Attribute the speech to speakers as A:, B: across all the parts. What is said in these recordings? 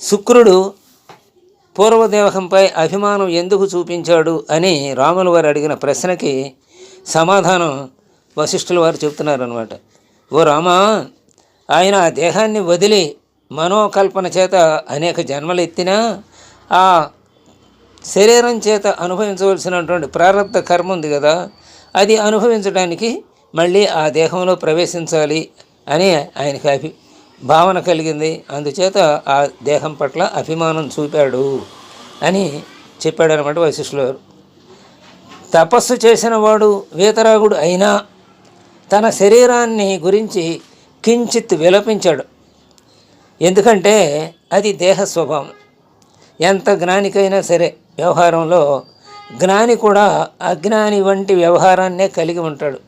A: శుక్రుడు పూర్వదేవకంపై అభిమానం ఎందుకు చూపించాడు అని రాముల వారు అడిగిన ప్రశ్నకి సమాధానం వశిష్ఠుల వారు చెప్తున్నారు అనమాట ఓ రామా ఆయన ఆ దేహాన్ని వదిలి మనోకల్పన చేత అనేక జన్మలు ఎత్తినా ఆ శరీరం చేత అనుభవించవలసినటువంటి ప్రారంభ కర్మ ఉంది కదా అది అనుభవించడానికి మళ్ళీ ఆ దేహంలో ప్రవేశించాలి అని ఆయనకి అభి భావన కలిగింది. అందుచేత ఆ దేహం పట్ల అభిమానం చూపాడు అని చెప్పాడు అనమాట వశిష్ఠులు గారు. తపస్సు చేసిన వాడు వీతరాగుడు అయినా తన శరీరాన్ని గురించి కించిత్ విలపించాడు. ఎందుకంటే అది దేహ స్వభావం. ఎంత జ్ఞానికైనా సరే వ్యవహారంలో జ్ఞాని కూడా అజ్ఞాని వంటి వ్యవహారాన్నే కలిగి ఉంటాడు.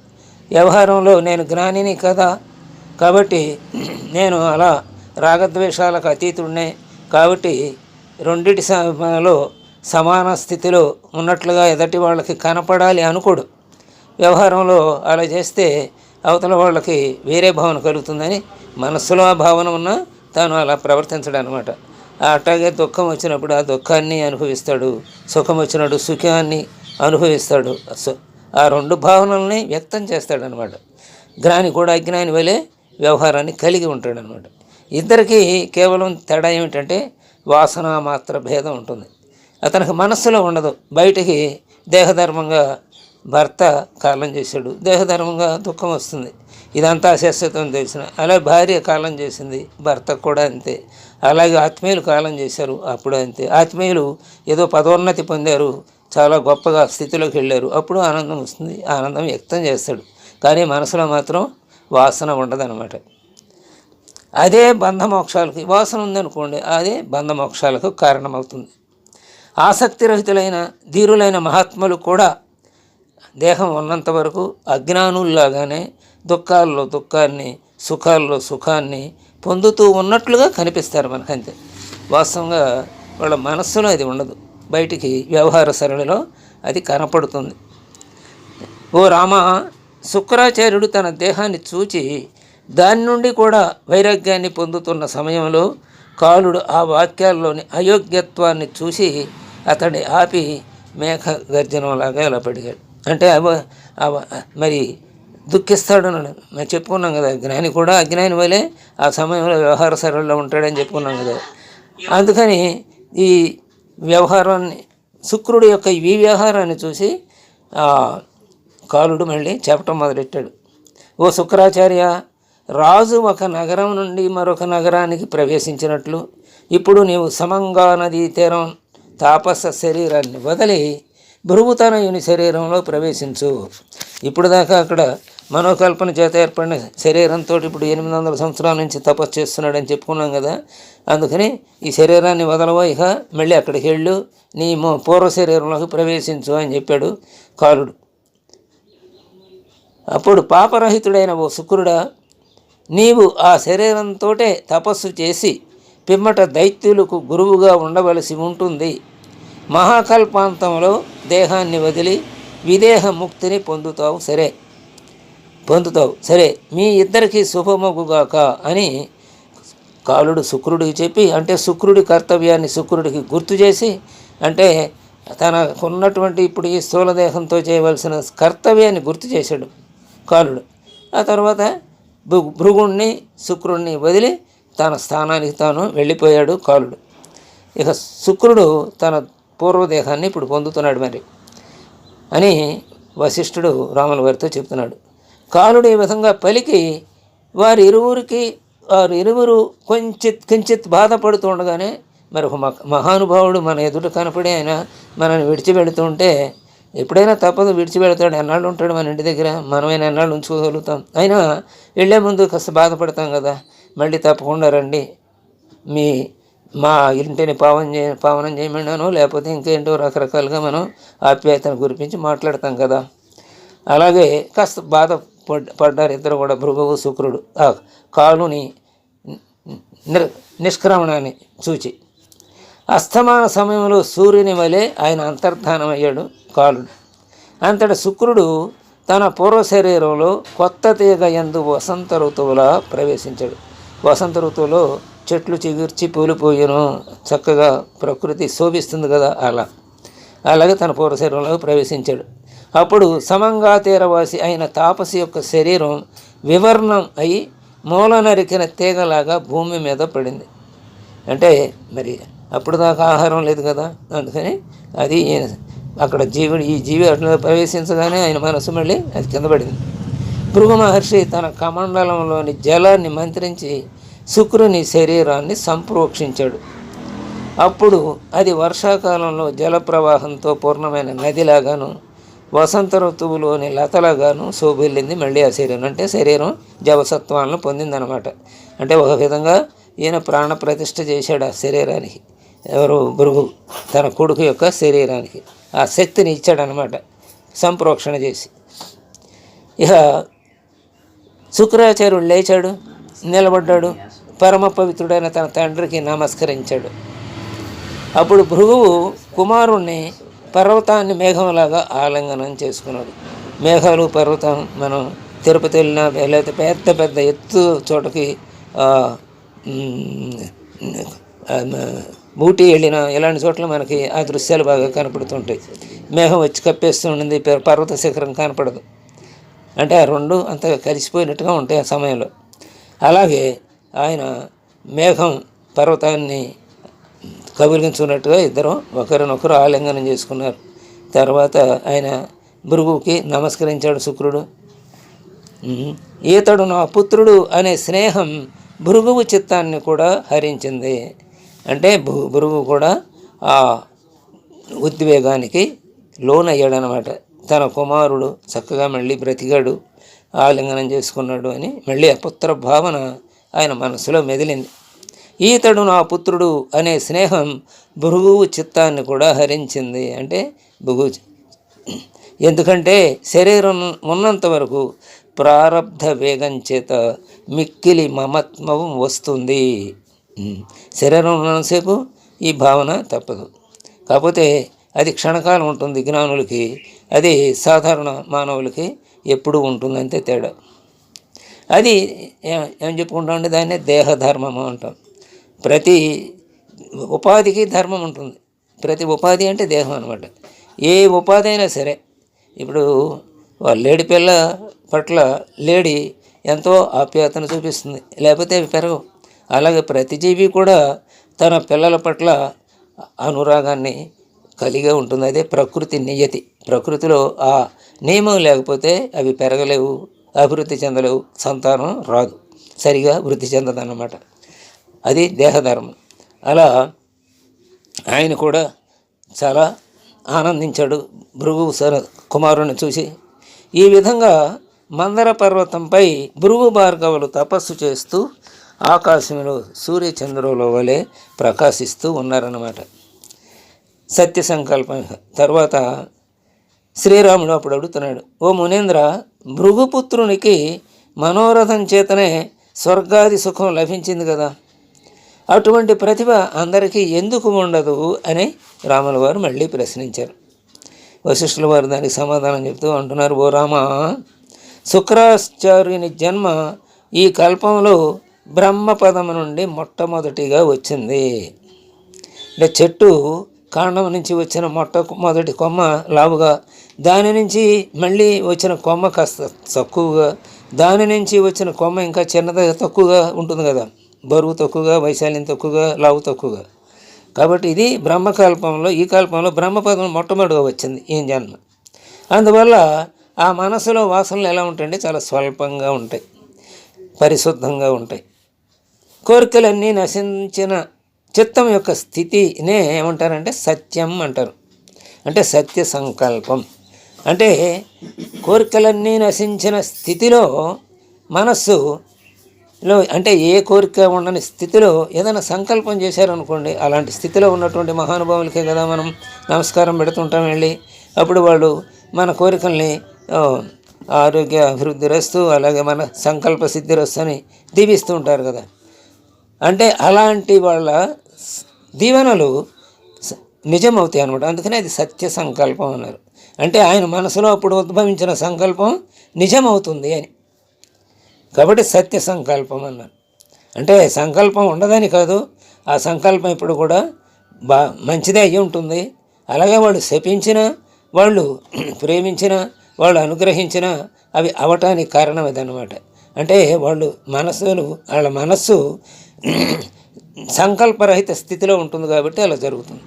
A: వ్యవహారంలో నేను జ్ఞానిని కదా కాబట్టి నేను అలా రాగద్వేషాలకు అతీతుడినే. కాబట్టి రెండిటి సమయంలో సమాన స్థితిలో ఉన్నట్లుగా ఎదటి వాళ్ళకి కనపడాలి అనుకోడు. వ్యవహారంలో అలా చేస్తే అవతల వాళ్ళకి వేరే భావన కలుగుతుందని మనస్సులో ఆ భావన ఉన్నా తాను అలా ప్రవర్తించడం అనమాట అట్లాగే దుఃఖం వచ్చినప్పుడు ఆ దుఃఖాన్ని అనుభవిస్తాడు సుఖం వచ్చినప్పుడు సుఖాన్ని అనుభవిస్తాడు. ఆ రెండు భావనల్ని వ్యక్తం చేస్తాడనమాట. జ్ఞాని కూడా అజ్ఞాని వలె వ్యవహారాన్ని కలిగి ఉంటాడనమాట. ఇద్దరికి కేవలం తేడా ఏమిటంటే వాసన మాత్ర భేదం ఉంటుంది. అతనికి మనస్సులో ఉండదు. బయటికి దేహధర్మంగా భర్త కాలం చేశాడు. దేహధర్మంగా దుఃఖం వస్తుంది. ఇదంతా శాశ్వతం తెలిసిన. అలా భార్య కాలం చేసింది. భర్త కూడా అంతే. అలాగే ఆత్మీయులు కాలం చేశారు. అప్పుడు అంతే. ఆత్మీయులు ఏదో పదోన్నతి పొందారు. చాలా గొప్పగా స్థితిలోకి వెళ్ళారు. అప్పుడు ఆనందం వస్తుంది. ఆనందం వ్యక్తం చేస్తాడు. కానీ మనసులో మాత్రం వాసన ఉండదన్నమాట. అదే బంధమోక్షాలకి వాసన ఉందనుకోండి అదే బంధమోక్షాలకు కారణమవుతుంది. ఆసక్తిరహితులైన ధీరులైన మహాత్ములు కూడా దేహం ఉన్నంత వరకు అజ్ఞానుల్లాగానే దుఃఖాల్లో దుఃఖాన్ని సుఖాల్లో సుఖాన్ని పొందుతూ ఉన్నట్లుగా కనిపిస్తారు మనకంతే. వాస్తవంగా వాళ్ళ మనస్సులో అది ఉండదు. బయటికి వ్యవహార సరళిలో అది కనపడుతుంది. ఓ రామ శుక్రాచార్యుడు తన దేహాన్ని చూచి దాని నుండి కూడా వైరాగ్యాన్ని పొందుతున్న సమయంలో కాలుడు ఆ వాక్యాల్లోని అయోగ్యత్వాన్ని చూసి అతన్ని ఆపి మేఘ గర్జనంలాగా ఇలా పడిగాడు అంటే అవ మరి దుఃఖిస్తాడని మేము చెప్పుకున్నాం కదా జ్ఞాని కూడా అజ్ఞాని వలె ఆ సమయంలో వ్యవహార సరళిలో ఉంటాడని చెప్పుకున్నాం కదా. అందుకని ఈ వ్యవహారాన్ని శుక్రుడి యొక్క ఈ వ్యవహారాన్ని చూసి కాలుడు మళ్ళీ చెప్పటం మొదలెట్టాడు. ఓ శుక్రాచార్య రాజు ఒక నగరం నుండి మరొక నగరానికి ప్రవేశించినట్లు. ఇప్పుడు నీవు సమంగా నదీ తీరం తాపస శరీరాన్ని వదిలి భృగుతనయుని శరీరంలో ప్రవేశించు. ఇప్పుడు దాకా అక్కడ మనోకల్పన చేత ఏర్పడిన శరీరంతో ఇప్పుడు ఎనిమిది వందల సంవత్సరాల నుంచి తపస్సు చేస్తున్నాడని చెప్పుకున్నాం కదా. అందుకని ఈ శరీరాన్ని వదలవో ఇక మళ్ళీ అక్కడికి వెళ్ళు. నీ మో- పూర్వ శరీరంలోకి ప్రవేశించు అని చెప్పాడు కాలుడు. అప్పుడు పాపరహితుడైన ఓ శుక్రుడా నీవు ఆ శరీరంతోటే తపస్సు చేసి పిమ్మట దైత్యులకు గురువుగా ఉండవలసి ఉంటుంది. మహాకల్పాంతంలో దేహాన్ని వదిలి విదేహ ముక్తిని పొందుతావు సరే. పొందుతావు సరే. మీ ఇద్దరికీ శుభమగుగాక అని కాలుడు శుక్రుడికి చెప్పి అంటే శుక్రుడి కర్తవ్యాన్ని శుక్రుడికి గుర్తు చేసి అంటే తనకున్నటువంటి ఇప్పుడు ఈ స్థూలదేహంతో చేయవలసిన కర్తవ్యాన్ని గుర్తు చేశాడు. కాలుడు ఆ తర్వాత భృగుణ్ణి శుక్రుణ్ణి వదిలి తన స్థానానికి తాను వెళ్ళిపోయాడు కాలుడు ఇక శుక్రుడు తన పూర్వదేహాన్ని ఇప్పుడు పొందుతున్నాడు మరి అని వశిష్ఠుడు రాముల వారితో చెప్తున్నాడు కాలుడు ఈ విధంగా పలికి వారి ఇరువురికి వారు ఇరువురు కొంచెం కించిత్ బాధపడుతుండగానే మరి ఒక మహానుభావుడు మన ఎదుట కనపడి ఆయన మనల్ని విడిచిపెడుతుంటే ఎప్పుడైనా తప్పదు విడిచిపెడతాడు. ఎన్నాళ్ళు ఉంటాడు మన ఇంటి దగ్గర? మనమైనా ఎన్నాళ్ళు ఉంచుకోగలుగుతాం. అయినా వెళ్ళే ముందు కాస్త బాధపడతాం కదా. మళ్ళీ తప్పకుండా రండి. మీ మా ఇంటిని పావనం చే పావనం చేయమన్నాను లేకపోతే ఇంకేంటో రకరకాలుగా మనం ఆప్యాయతను గురించి మాట్లాడతాం కదా. అలాగే కాస్త బాధ పడ్ పడ్డారు ఇద్దరు కూడా. భృగువు శుక్రుడు. ఆ కాలుని నిర్ నిష్క్రమణాన్ని చూచి. అస్తమాన సమయంలో సూర్యుని వలె ఆయన అంతర్ధానమయ్యాడు. కాలుడు అంతటి శుక్రుడు తన పూర్వ శరీరంలో కొత్త తీగ ఎందు వసంత ఋతువులా ప్రవేశించాడు. వసంత ఋతువులో చెట్లు చిగుర్చి పూలిపోయాను చక్కగా ప్రకృతి శోభిస్తుంది కదా అలా. అలాగే తన పూర్వ శరీరంలో ప్రవేశించాడు. అప్పుడు సమంగా తీరవాసి అయిన తాపసి యొక్క శరీరం వివర్ణం అయి మూల నరికిన తీగలాగా భూమి మీద పడింది. అంటే మరి అప్పుడు దాకా ఆహారం లేదు కదా. అందుకని అది అక్కడ జీవుడు ఈ జీవి అట్లా ప్రవేశించగానే ఆయన మనసు మళ్ళీ అది కింద పడింది. భృగు మహర్షి తన కమండలంలోని జలాన్ని మంత్రించి శుక్రుని శరీరాన్ని సంప్రోక్షించాడు. అప్పుడు అది వర్షాకాలంలో జల ప్రవాహంతో పూర్ణమైన నదిలాగాను వసంత ఋతువులోని లతలాగాను శోభిల్లింది మళ్ళీ ఆ శరీరం. అంటే శరీరం జవసత్వాలను పొందిందనమాట అంటే ఒక విధంగా ఈయన ప్రాణ ప్రతిష్ఠ చేశాడు ఆ శరీరానికి. ఎవరు? భృగు తన కొడుకు యొక్క శరీరానికి. ఆ శక్తిని ఇచ్చాడనమాట సంప్రోక్షణ చేసి. ఇక శుక్రాచార్యుడు లేచాడు నిలబడ్డాడు పరమ పవిత్రుడైన తన తండ్రికి నమస్కరించాడు. అప్పుడు భృగువు కుమారుణ్ణి పర్వతాన్ని మేఘంలాగా ఆలింగనం చేసుకున్నాడు. మేఘాలు పర్వతం మనం తిరుపతి వెళ్ళినా లేకపోతే పెద్ద పెద్ద ఎత్తు చోటకి ఊటీ వెళ్ళిన ఇలాంటి చోట్ల మనకి ఆ దృశ్యాలు బాగా కనపడుతుంటాయి. మేఘం వచ్చి కప్పేస్తుంటుంది పర్వత శిఖరం కనపడదు. అంటే ఆ రెండు అంతగా కలిసిపోయినట్టుగా ఉంటాయి ఆ సమయంలో. అలాగే ఆయన మేఘం పర్వతాన్ని కబులించుకున్నట్టుగా ఇద్దరు ఒకరినొకరు ఆలింగనం చేసుకున్నారు. తర్వాత ఆయన భృగుకి నమస్కరించాడు శుక్రుడు. ఈతడు నా పుత్రుడు అనే స్నేహం భృగువు చిత్తాన్ని కూడా హరించింది. అంటే భృ- కూడా ఆ ఉద్వేగానికి లోనయ్యాడనమాట. తన కుమారుడు చక్కగా మళ్ళీ బ్రతికాడు ఆలింగనం చేసుకున్నాడు అని మళ్ళీ ఆ పుత్ర భావన ఆయన మనసులో మెదిలింది. ఈతడు నా పుత్రుడు అనే స్నేహం భృగువు చిత్తాన్ని కూడా హరించింది అంటే భృగు ఎందుకంటే శరీరం ఉన్నంత వరకు ప్రారబ్ధ వేగం చేత మిక్కిలి మమత్వం వస్తుంది. శరీరం ఉన్నంతసేపు ఈ భావన తప్పదు. కాకపోతే అది క్షణకాలం ఉంటుంది జ్ఞానులకి అది సాధారణ మానవులకి ఎప్పుడూ ఉంటుంది అంతే తేడా. అది ఏం ఏం చెప్పుకుంటామంటే దాన్ని దేహధర్మము అంటాం. ప్రతి ఉపాధికి ధర్మం ఉంటుంది. ప్రతి ఉపాధి అంటే దేహం అనమాట ఏ ఉపాధి అయినా సరే ఇప్పుడు వాళ్ళ లేడి పిల్ల పట్ల లేడి ఎంతో ఆప్యాయతను చూపిస్తుంది. లేకపోతే అవి పెరగవు. అలాగే ప్రతి జీవి కూడా తన పిల్లల పట్ల అనురాగాన్ని కలిగి ఉంటుంది. అదే ప్రకృతి నియతి. ప్రకృతిలో ఆ నియమం లేకపోతే అవి పెరగలేవు అభివృద్ధి చెందలేవు సంతానం రాదు. సరిగా వృద్ధి చెందదన్నమాట. అది దేహధర్మం. అలా ఆయన కూడా చాలా ఆనందించాడు. భృగు కుమారుని చూసి ఈ విధంగా మందర పర్వతంపై భృగు భార్గవులు తపస్సు చేస్తూ ఆకాశంలో సూర్యచంద్రుల వలె ప్రకాశిస్తూ ఉన్నారన్నమాట. సత్య సంకల్పం. తర్వాత శ్రీరాముడు అప్పుడు అడుగుతున్నాడు ఓ మునేంద్ర భృగుపుత్రునికి మనోరథం చేతనే స్వర్గాది సుఖం లభించింది కదా. అటువంటి ప్రతిభ అందరికీ ఎందుకు ఉండదు? అని రాముల వారు మళ్ళీ ప్రశ్నించారు. వశిష్ఠుల వారు దానికి సమాధానం చెప్తూ అంటున్నారు ఓ రామ శుక్రాచార్యుని జన్మ ఈ కల్పంలో బ్రహ్మపదము నుండి మొట్టమొదటిగా వచ్చింది. అంటే చెట్టు కాండం నుంచి వచ్చిన మొట్ట మొదటి కొమ్మ లావుగా దాని నుంచి మళ్ళీ వచ్చిన కొమ్మ కాస్త తక్కువగా దాని నుంచి వచ్చిన కొమ్మ ఇంకా చిన్నదిగా తక్కువగా ఉంటుంది కదా. బరువు తక్కువగా వైశాల్యం తక్కువగా లావు తక్కువగా. కాబట్టి ఇది బ్రహ్మకల్పంలో ఈ కల్పంలో బ్రహ్మపదం మొట్టమొదటిగా వచ్చింది ఈ జన్మ. అందువల్ల ఆ మనసులో వాసనలు ఎలా ఉంటాయంటే చాలా స్వల్పంగా ఉంటాయి పరిశుద్ధంగా ఉంటాయి. కోరికలన్నీ నశించిన చిత్తం యొక్క స్థితినే ఏమంటారంటే సత్యం అంటారు. అంటే సత్య సంకల్పం. అంటే కోరికలన్నీ నశించిన స్థితిలో మనస్సులో అంటే ఏ కోరిక ఉండని స్థితిలో ఏదైనా సంకల్పం చేశారనుకోండి అలాంటి స్థితిలో ఉన్నటువంటి మహానుభావులకే కదా మనం నమస్కారం పెడుతుంటాం వెళ్ళి. అప్పుడు వాళ్ళు మన కోరికల్ని ఆరోగ్య అభివృద్ధి రస్తూ అలాగే మన సంకల్ప సిద్ధి రస్తు అని దీవిస్తూ ఉంటారు కదా. అంటే అలాంటి వాళ్ళ దీవెనలు నిజమవుతాయి అనమాట అందుకనే అది సత్య సంకల్పం అన్నారు. అంటే ఆయన మనసులో అప్పుడు ఉద్భవించిన సంకల్పం నిజమవుతుంది అని. కాబట్టి సత్య సంకల్పం అన్నారు. అంటే సంకల్పం ఉండదని కాదు ఆ సంకల్పం ఇప్పుడు కూడా బా మంచిదే అయ్యి ఉంటుంది. అలాగే వాళ్ళు శపించిన వాళ్ళు ప్రేమించిన వాళ్ళు అనుగ్రహించిన అవి అవటానికి కారణం ఇదన్నమాట. అంటే వాళ్ళు మనసులు వాళ్ళ మనస్సు సంకల్పరహిత స్థితిలో ఉంటుంది కాబట్టి అలా జరుగుతుంది.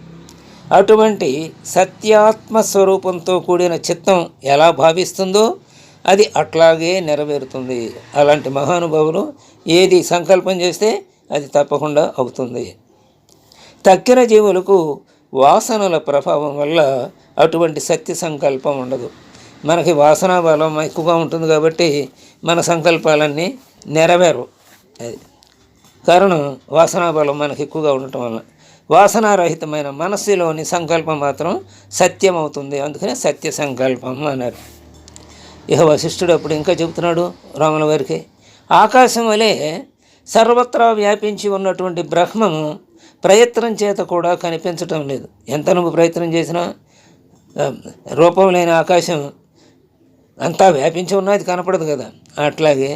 A: అటువంటి సత్యాత్మ స్వరూపంతో కూడిన చిత్తం ఎలా భావిస్తుందో అది అట్లాగే నెరవేరుతుంది. అలాంటి మహానుభావులు ఏది సంకల్పం చేస్తే అది తప్పకుండా అవుతుంది. తక్కిన జీవులకు వాసనల ప్రభావం వల్ల అటువంటి సత్య సంకల్పం ఉండదు. మనకి వాసనా బలం ఎక్కువగా ఉంటుంది కాబట్టి మన సంకల్పాలన్నీ నెరవేరు అది కారణం వాసనా బలం మనకు ఎక్కువగా ఉండటం వల్ల. వాసనారహితమైన మనస్సులోని సంకల్పం మాత్రం సత్యం అవుతుంది అందుకనే సత్య సంకల్పం అన్నారు. ఇక వశిష్ఠుడు అప్పుడు ఇంకా చెబుతున్నాడు రాముల వారికి ఆకాశం వలె సర్వత్రా వ్యాపించి ఉన్నటువంటి బ్రహ్మము ప్రయత్నం చేత కూడా కనిపించటం లేదు. ఎంత నువ్వు ప్రయత్నం చేసినా రూపం లేని ఆకాశం అంతా వ్యాపించి ఉన్నది కనపడదు కదా. అట్లాగే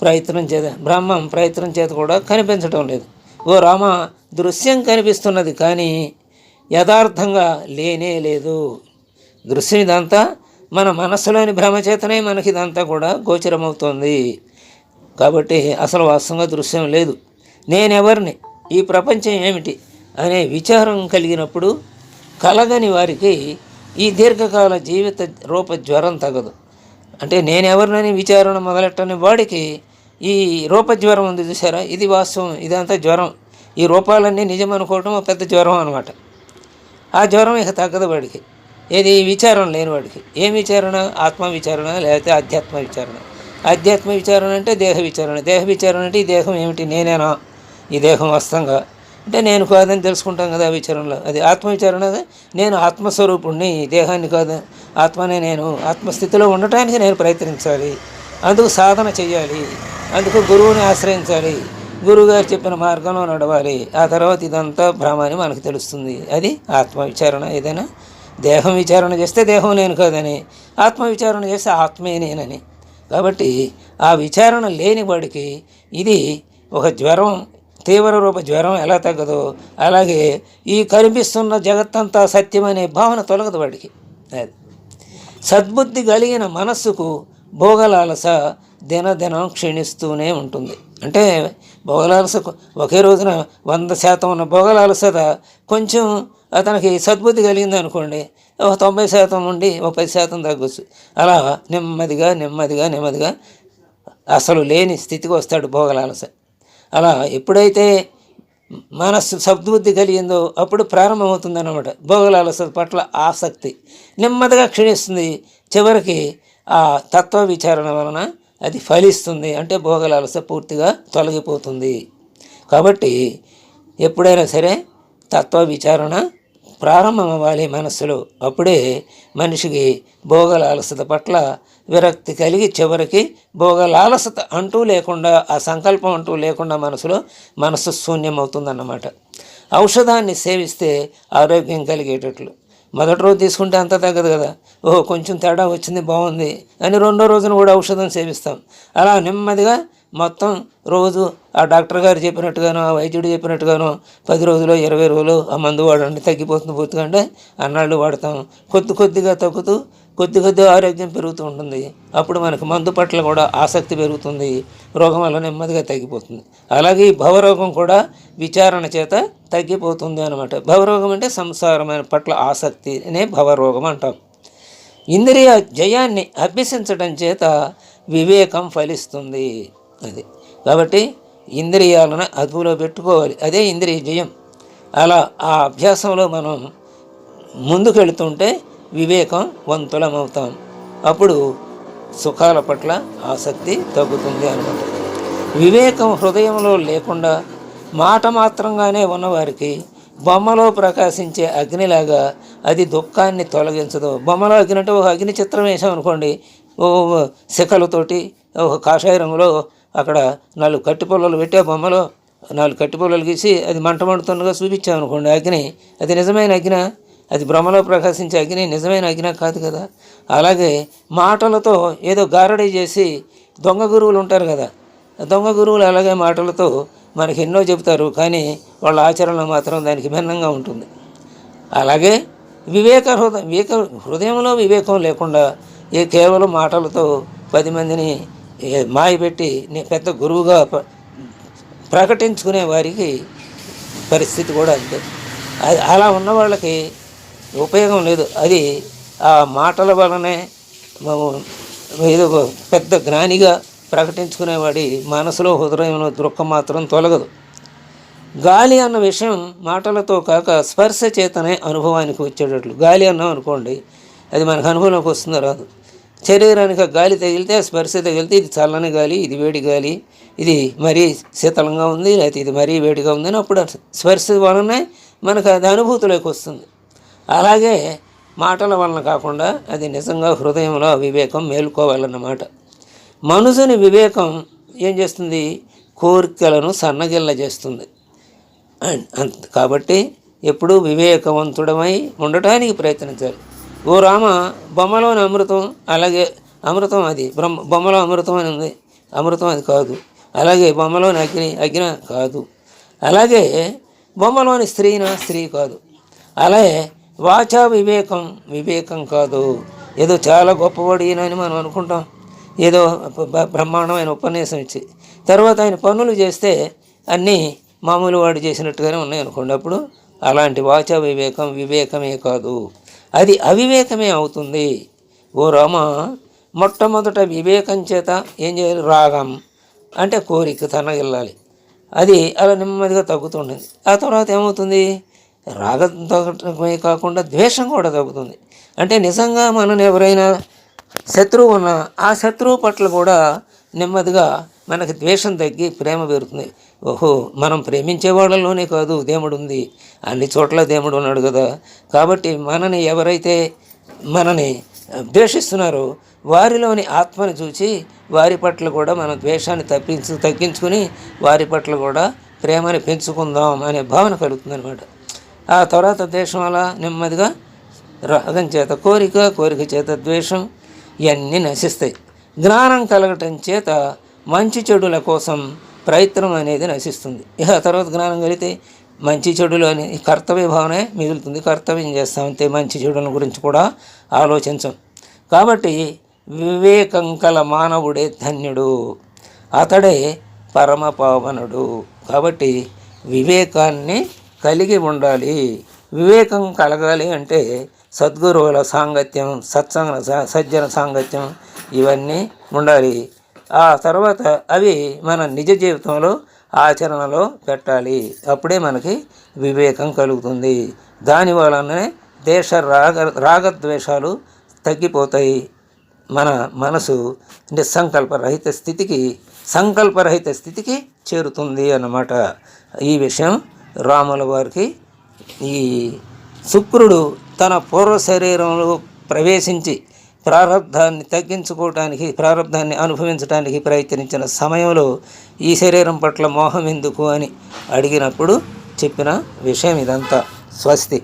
A: ప్రయత్నం చేత బ్రహ్మం ప్రయత్నం చేత కూడా కనిపించటం లేదు. ఓ రామ దృశ్యం కనిపిస్తున్నది కానీ యథార్థంగా లేనే లేదు. దృశ్యం ఇదంతా మన మనస్సులోని భ్రమచేతనే మనకి ఇదంతా కూడా గోచరమవుతుంది. కాబట్టి అసలు వాస్తవంగా దృశ్యం లేదు. నేనెవరిని ఈ ప్రపంచం ఏమిటి అనే విచారం కలిగినప్పుడు కలగని వారికి ఈ దీర్ఘకాల జీవిత రూప జ్వరం తగదు. అంటే నేనెవరినని విచారణ మొదలెట్టని వాడికి ఈ రూపజ్వరం ఉంది చూసారా? ఇది వాస్తవం ఇదంతా జ్వరం. ఈ రూపాలన్నీ నిజం అనుకోవటం ఒక పెద్ద జ్వరం అనమాట ఆ జ్వరం ఇక తగ్గదు వాడికి. ఏది విచారం లేని వాడికి. ఏం విచారణ? ఆత్మ విచారణ లేకపోతే ఆధ్యాత్మ విచారణ ఆధ్యాత్మ విచారణ అంటే దేహ విచారణ. దేహ విచారణ అంటే ఈ దేహం ఏమిటి? నేనేనా? ఈ దేహం వస్తంగా అంటే నేను కాదని తెలుసుకుంటాం కదా ఆ విచారణలో. అది ఆత్మవిచారణ నేను ఆత్మస్వరూపుణ్ణి దేహాన్ని కాదు ఆత్మనే నేను ఆత్మస్థితిలో ఉండటానికి నేను ప్రయత్నించాలి. అందుకు సాధన చేయాలి అందుకు గురువుని ఆశ్రయించాలి. గురువుగారు చెప్పిన మార్గంలో నడవాలి. ఆ తర్వాత ఇదంతా భ్రమని మనకు తెలుస్తుంది. అది ఆత్మ విచారణ ఏదైనా. దేహం విచారణ చేస్తే దేహం నేను కాదని ఆత్మ విచారణ చేస్తే ఆత్మే నేనని. కాబట్టి ఆ విచారణ లేని వాడికి ఇది ఒక జ్వరం తీవ్ర రూప జ్వరం ఎలా తగ్గదో? అలాగే ఈ కనిపిస్తున్న జగత్తంతా సత్యమనే భావన తొలగదు వాడికి. అది. సద్బుద్ధి కలిగిన మనస్సుకు భోగలాలస దినదినం క్షీణిస్తూనే ఉంటుంది. అంటే భోగలాలస ఒకే రోజున వంద శాతం ఉన్న భోగలాలసత కొంచెం అతనికి సద్బుద్ధి కలిగింది అనుకోండి ఒక తొంభై శాతం ఉండి ఒక పది శాతం తగ్గొచ్చు. అలా నెమ్మదిగా నెమ్మదిగా నెమ్మదిగా అసలు లేని స్థితికి వస్తాడు భోగలాలస. అలా ఎప్పుడైతే మనస్సు సద్బుద్ధి కలిగిందో అప్పుడు ప్రారంభమవుతుంది అన్నమాట భోగలాలస పట్ల ఆసక్తి నెమ్మదిగా క్షీణిస్తుంది. చివరికి ఆ తత్వ విచారణ వలన అది ఫలిస్తుంది. అంటే భోగలాలస పూర్తిగా తొలగిపోతుంది. కాబట్టి ఎప్పుడైనా సరే తత్వ విచారణ ప్రారంభమవ్వాలి మనస్సులో. అప్పుడే మనిషికి భోగలాలసత పట్ల విరక్తి కలిగి చివరికి భోగలాలసత అంటూ లేకుండా ఆ సంకల్పం అంటూ లేకుండా మనసులో మనసు శూన్యమవుతుందన్నమాట. ఔషధాన్ని సేవిస్తే ఆరోగ్యం కలిగేటట్లు. మొదటి రోజు తీసుకుంటే అంత తగ్గదు కదా. ఓహో కొంచెం తేడా వచ్చింది బాగుంది అని రెండో రోజున కూడా ఔషధం సేవిస్తాం. అలా నెమ్మదిగా మొత్తం రోజు ఆ డాక్టర్ గారు చెప్పినట్టుగాను ఆ వైద్యుడు చెప్పినట్టుగాను పది రోజులు ఇరవై రోజులు ఆ మందు వాడండి తగ్గిపోతుంది పూర్తిగా అంటే అన్నాళ్ళు వాడతాం. కొద్ది కొద్దిగా తగ్గుతూ కొద్ది కొద్దిగా ఆరోగ్యం పెరుగుతూ ఉంటుంది. అప్పుడు మనకు మందు పట్ల కూడా ఆసక్తి పెరుగుతుంది. రోగం వల్ల నెమ్మదిగా తగ్గిపోతుంది. అలాగే ఈ భవరోగం కూడా విచారణ చేత తగ్గిపోతుంది అనమాట భవరోగం అంటే సంసారమైన పట్ల ఆసక్తినే భవరోగం అంటాం. ఇంద్రియ జయాన్ని అభ్యసించడం చేత వివేకం ఫలిస్తుంది. అది. కాబట్టి ఇంద్రియాలను అదుపులో పెట్టుకోవాలి. అదే ఇంద్రియ జయం. అలా ఆ అభ్యాసంలో మనం ముందుకెళ్తుంటే వివేకం వంతులమవుతాం. అప్పుడు సుఖాల పట్ల ఆసక్తి తగ్గుతుంది అనమాట వివేకం హృదయంలో లేకుండా మాట మాత్రంగానే ఉన్నవారికి బొమ్మలో ప్రకాశించే అగ్నిలాగా అది దుఃఖాన్ని తొలగించదు. బొమ్మలో అగ్ని అంటే ఒక అగ్ని చిత్రం వేసాం అనుకోండి. ఓ శిఖలతోటి ఒక కాషాయ రంగులో అక్కడ నాలుగు కట్టి పొలాలు పెట్టే బొమ్మలో నాలుగు కట్టి పొలాలు గీసి అది మంట మండుతుండగా చూపించాం అనుకోండి అగ్ని. అది నిజమైన అగ్ని అది భ్రమలో ప్రకాశించే అగ్ని నిజమైన అగ్ని కాదు కదా. అలాగే మాటలతో ఏదో గారడీ చేసి దొంగ గురువులు ఉంటారు కదా. దొంగ గురువులు అలాగే మాటలతో మనకి ఎన్నో చెబుతారు కానీ వాళ్ళ ఆచరణ మాత్రం దానికి భిన్నంగా ఉంటుంది. అలాగే వివేక హృదయం వివేక హృదయంలో వివేకం లేకుండా ఏ కేవలం మాటలతో పది మందిని మాయపెట్టి నీ పెద్ద గురువుగా ప్రకటించుకునే వారికి పరిస్థితి కూడా అంతే. అది అలా ఉన్న వాళ్ళకి ఉపయోగం లేదు. అది ఆ మాటల వలనే ఏదో పెద్ద జ్ఞానిగా ప్రకటించుకునేవాడి మనసులో హృదయంలో దుఃఖం మాత్రం తొలగదు. గాలి అన్న విషయం మాటలతో కాక స్పర్శ చేతనే అనుభవానికి వచ్చేటట్లు. గాలి అన్నాం అనుకోండి అది మనకు అనుభవంలోకి వస్తుందో రాదు. శరీరానికి గాలి తగిలితే ఆ స్పర్శ తగిలితే ఇది చల్లని గాలి ఇది వేడి గాలి ఇది మరీ శీతలంగా ఉంది లేకపోతే ఇది మరీ వేడిగా ఉంది అని అప్పుడు స్పర్శ వలనే మనకు అది అనుభూతిలోకి వస్తుంది. అలాగే మాటల వలన కాకుండా అది నిజంగా హృదయంలో ఆ వివేకం మేలుకోవాలన్నమాట. మనుషుని వివేకం ఏం చేస్తుంది? కోరికలను సన్నగిల్ల చేస్తుంది. అండ్ అంత కాబట్టి ఎప్పుడూ వివేకవంతుడమై ఉండటానికి ప్రయత్నించాలి. ఓ రామ బొమ్మలోని అమృతం అలాగే అమృతం అది బ్రహ్మ బొమ్మలో అమృతం అని ఉంది. అమృతం అది కాదు. అలాగే బొమ్మలోని అగ్ని అగ్ని కాదు. అలాగే బొమ్మలోని స్త్రీన స్త్రీ కాదు. అలాగే వాచా వివేకం వివేకం కాదు. ఏదో చాలా గొప్పవాడు మనం అనుకుంటాం. ఏదో బ్రహ్మాండమైన ఉపన్యాసం ఇచ్చి. తర్వాత ఆయన పనులు చేస్తే అన్నీ మామూలు వాడు చేసినట్టుగానే ఉన్నాయి అనుకోండి. అప్పుడు అలాంటి వాచా వివేకం వివేకమే కాదు. అది అవివేకమే అవుతుంది. ఓ రామ మొట్టమొదట వివేకం చేత ఏం చేయాలి? రాగం అంటే కోరిక తనగిల్లాలి అది అలా నెమ్మదిగా తగ్గుతుంటుంది. ఆ తర్వాత ఏమవుతుంది? రాగం తగ్గటమే కాకుండా ద్వేషం కూడా తగ్గుతుంది. అంటే నిజంగా మనం ఎవరైనా శత్రువు ఉన్న ఆ శత్రువు పట్ల కూడా నెమ్మదిగా మనకి ద్వేషం తగ్గి ప్రేమ పెరుగుతుంది. ఓహో మనం ప్రేమించే వాళ్ళలోనే కాదు దేవుడు ఉంది అన్ని చోట్ల దేవుడు ఉన్నాడు కదా. కాబట్టి మనని ఎవరైతే మనని ద్వేషిస్తున్నారో వారిలోని ఆత్మని చూసి వారి పట్ల కూడా మన ద్వేషాన్ని తప్పించు తగ్గించుకుని వారి పట్ల కూడా ప్రేమని పెంచుకుందాం అనే భావన కలుగుతుందనమాట ఆ తర్వాత ద్వేషం అలా నెమ్మదిగా రాగం చేత కోరిక కోరిక చేత ద్వేషం ఇవన్నీ నశిస్తాయి. జ్ఞానం కలగటం చేత మంచి చెడుల కోసం ప్రయత్నం అనేది నశిస్తుంది. ఇక ఆ తర్వాత జ్ఞానం కలిగితే మంచి చెడులు అని కర్తవ్య భావనే మిగులుతుంది. కర్తవ్యం చేస్తామంతే మంచి చెడుల గురించి కూడా ఆలోచించం. కాబట్టి వివేకం కల మానవుడే ధన్యుడు. అతడే పరమ పావనుడు. కాబట్టి వివేకాన్ని కలిగి ఉండాలి. వివేకం కలగాలి అంటే సద్గురువుల సాంగత్యం సత్సంగ స- సజ్జన సాంగత్యం ఇవన్నీ ఉండాలి. ఆ తర్వాత అవి మన నిజ జీవితంలో ఆచరణలో పెట్టాలి. అప్పుడే మనకి వివేకం కలుగుతుంది. దాని వలననే దేశ రాగ రాగద్వేషాలు తగ్గిపోతాయి. మన మనసు నిస్సంకల్పరహిత స్థితికి సంకల్పరహిత స్థితికి చేరుతుంది అన్నమాట. ఈ విషయం రాముల వారికి ఈ శుక్రుడు తన పూర్వ శరీరంలో ప్రవేశించి ప్రారంధాన్ని తగ్గించుకోవటానికి ప్రారంధాన్ని అనుభవించడానికి ప్రయత్నించిన సమయంలో ఈ శరీరం పట్ల మోహం ఎందుకు అని అడిగినప్పుడు చెప్పిన విషయం ఇదంతా. స్వస్తి.